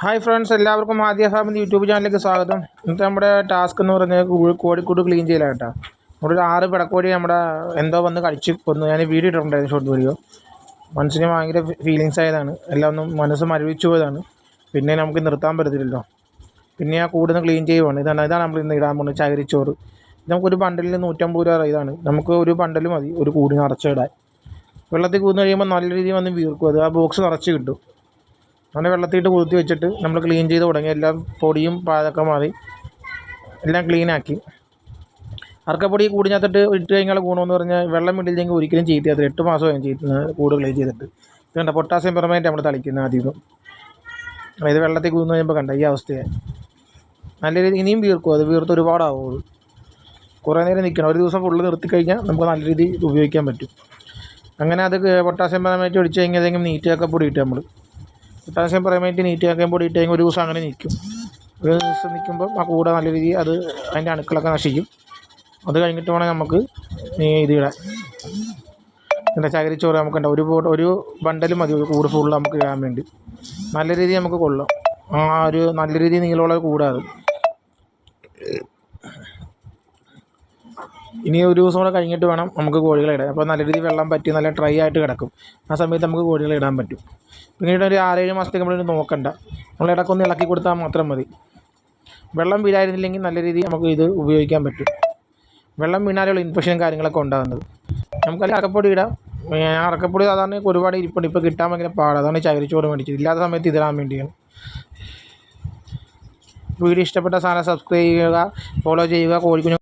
Hi friends എല്ലാവർക്കും ആദ്യ ഫാമിന്റെ യൂട്യൂബ് ചാനലിലേക്ക് സ്വാഗതം. ഇന്നത്തെ നമ്മുടെ ടാസ്ക് എന്ന് പറഞ്ഞാൽ കോഴിക്കൂട് ക്ലീൻ ചെയ്യലാണ് കേട്ടോ. നമ്മുടെ ഒരു ആറ് പിടക്കോടി നമ്മുടെ എന്തോ വന്ന് കഴിച്ച് കൊന്നു. ഞാൻ വീഡിയോ ഇട്ടിട്ടുണ്ടായിരുന്നു ഷോർട്ട് വീഡിയോ മനസ്സിന് ഭയങ്കര ഫീലിങ്സ് ആയതാണ്. എല്ലാം ഒന്നും മനസ്സ് മരവിച്ചു പോയതാണ്. പിന്നെ നമുക്ക് നിർത്താൻ പറ്റത്തില്ലല്ലോ. പിന്നെ ആ കൂട് ക്ലീൻ ചെയ്യുവാണ്. ഇതാണ് ഇതാണ് നമ്മൾ ഇന്ന് ഇടാൻ പോകുന്നത് ചകരിച്ചോറ്. നമുക്കൊരു പണ്ടലിൽ നൂറ്റമ്പത് രൂപ ഇതാണ്. നമുക്ക് ഒരു ബണ്ടൽ മതി ഒരു കൂടി നിറച്ചിടാൻ വെള്ളത്തിൽ കൂന്ന് കഴിയുമ്പോൾ നല്ല രീതിയിൽ വന്ന് വീർക്കും. അത് ആ ബോക്സ് നിറച്ച് കിട്ടും. അങ്ങനെ വെള്ളത്തിയിട്ട് കുതിർത്തി വെച്ചിട്ട് നമ്മൾ ക്ലീൻ ചെയ്ത് തുടങ്ങി. എല്ലാം പൊടിയും പാതൊക്കെ മാറി. എല്ലാം ക്ലീനാക്കി അറക്കപ്പൊടി കൂടിനകത്തിട്ട് ഇട്ട് കഴിഞ്ഞാൽ ഗുണമെന്ന് പറഞ്ഞാൽ വെള്ളം ഇടില്ലെങ്കിൽ ഒരിക്കലും ചീത്തയാത്തില്ല എട്ട് മാസം ഞാൻ ചീറ്റുന്നത് കൂട് ക്ലീൻ ചെയ്തിട്ട്. ഇത് കണ്ട? പൊട്ടാസ്യം പെർമനന്റ് നമ്മൾ തളിക്കുന്നത് ആദ്യം അതായത് വെള്ളത്തിൽ കൂന്ന് കഴിയുമ്പോൾ കണ്ട? ഈ അവസ്ഥയായി നല്ല രീതിയിൽ ഇനിയും വീർക്കും. അത് വീർത്ത് ഒരുപാടാവും കുറേ നേരം നിൽക്കണം ഒരു ദിവസം ഫുള്ള് നിർത്തി കഴിഞ്ഞാൽ നമുക്ക് നല്ല രീതിയിൽ ഉപയോഗിക്കാൻ പറ്റും. അങ്ങനെ അത് പൊട്ടാസ്യം പെർമനന്റ് ഒഴിച്ച് കഴിഞ്ഞാൽ ഏതെങ്കിലും നീറ്റൊക്കെ പൊടി ഇട്ട് നമ്മൾ പൊട്ടാസ്യം പെർമനന്റ് നീറ്റ് ആക്കാൻ പൊടി ഇട്ട് കഴിഞ്ഞാൽ ഒരു ദിവസം അങ്ങനെ നിൽക്കും. ഒരു ദിവസം നിൽക്കുമ്പോൾ ആ കൂടെ നല്ല രീതിയിൽ അത് അതിന്റെ അണുക്കളൊക്കെ നശിക്കും. അത് കഴിഞ്ഞിട്ട് വേണം നമുക്ക് ഇത് ഇടാൻ. എന്താ ചകിരിച്ചോറ് നമുക്ക് ഉണ്ടാവും. ഒരു ഒരു ബണ്ടൽ മതി. ഒരു കൂട് ഫുള്ള് നമുക്ക് ഇടാൻ വേണ്ടി. നല്ല രീതിയിൽ നമുക്ക് കൊള്ളാം. ആ ഒരു നല്ല രീതിയിൽ നീളമുള്ള കൂടാത് ഇനി ഒരു ദിവസം കൂടെ കഴിഞ്ഞിട്ട് വേണം നമുക്ക് കോഴികളെ ഇടാൻ. അപ്പോൾ നല്ല രീതിയിൽ വെള്ളം പറ്റി നല്ല ഡ്രൈ ആയിട്ട് കിടക്കും. ആ സമയത്ത് നമുക്ക് കോഴികളെ ഇടാൻ പറ്റും. പിന്നീട് ഒരു ആറേഴ് മാസത്തേക്ക് നമ്മൾ നോക്കണ്ട. നമ്മൾ ഇടക്കൊന്ന് ഇളക്കി കൊടുത്താൽ മാത്രം മതി. വെള്ളം വീഴായിരുന്നില്ലെങ്കിൽ നല്ല രീതിയിൽ നമുക്ക് ഇത് ഉപയോഗിക്കാൻ പറ്റും. വെള്ളം വീണാലുള്ള ഇൻഫെക്ഷനും കാര്യങ്ങളൊക്കെ ഉണ്ടാകുന്നത്. നമുക്കതിൽ അറക്കപ്പൊടി ഇടാം? ഞാൻ അറക്കപ്പൊടി സാധാരണ ഒരുപാട് ഇരിപ്പുണ്ട്. ഇപ്പോൾ കിട്ടാൻ ഭയങ്കര പാടാണ് അതാണ് ചകിരിച്ചോറ് മേടിച്ചത്. ഇല്ലാത്ത സമയത്ത് ഇതിടാൻ വേണ്ടിയാണ്. വീഡിയോ ഇഷ്ടപ്പെട്ട സാധനം സബ്സ്ക്രൈബ് ചെയ്യുക ഫോളോ ചെയ്യുക കോഴിക്കുഞ്ഞു